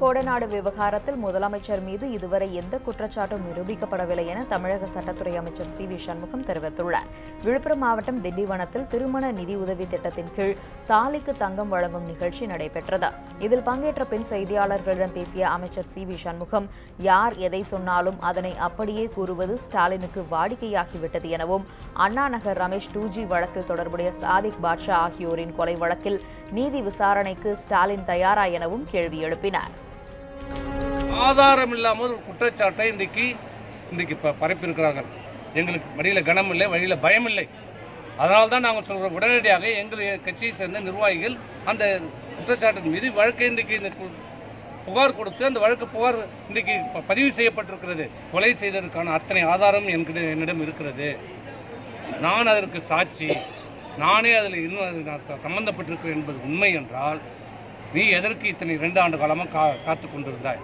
கோடநாடு விவகாரத்தில் முதலமைச்சர் மீது இதுவரை எந்த குற்றச்சாட்டும் நிரூபிக்கப்படவில்லை என தமிழக சட்டத்துறை அமைச்சர் சி வி சண்முகம் தெரிவித்துள்ளார். விழுப்புரம் மாவட்டம் திண்டிவனத்தில் திருமண நிதி உதவி திட்டத்தின் கீழ் தாலிக்கு தங்கம் வழங்கும் நிகழ்ச்சி நடைபெற்றது. இதில் பங்கேற்ற பின் செய்தியாளர்களிடம் பேசிய அமைச்சர் சி வி சண்முகம் யார் எதை சொன்னாலும் அதனை அப்படியே கூறுவது ஸ்டாலினுக்கு வாடிக்கையாகிவிட்டது எனவும் அண்ணா நகர் ரமேஷ் டூஜி வழக்கில் தொடர்புடைய சாதிக் பாட்ஷா ஆகியோரின் கொலை வழக்கில் நீதி விசாரணைக்கு ஸ்டாலின் தயாரா எனவும் கேள்வி எழுப்பினார். ஆதாரம் இல்லாமல் ஒரு குற்றச்சாட்டை இன்றைக்கு இன்றைக்கு இப்போ பரப்பியிருக்கிறார்கள். எங்களுக்கு வழியில் கனம் இல்லை வழியில் பயம் இல்லை. அதனால தான் நாங்கள் சொல்கிறோம் உடனடியாக எங்கள் கட்சியை சேர்ந்த நிர்வாகிகள் அந்த குற்றச்சாட்டின் மீது வழக்கை இன்றைக்கு இந்த புகார் கொடுத்து அந்த வழக்கு புகார் இன்றைக்கு ப- பதிவு செய்யப்பட்டிருக்கிறது. கொலை செய்ததற்கான அத்தனை ஆதாரம் என்கிட்ட என்னிடம் இருக்கிறது. நான் அதற்கு சாட்சி நானே அதில் இன்னும் நான் சம்மந்தப்பட்டிருக்கிறேன் என்பது உண்மை என்றால் நீ எதற்கு இத்தனை ரெண்டு ஆண்டு காலமாக கா காத்து கொண்டிருந்தாய்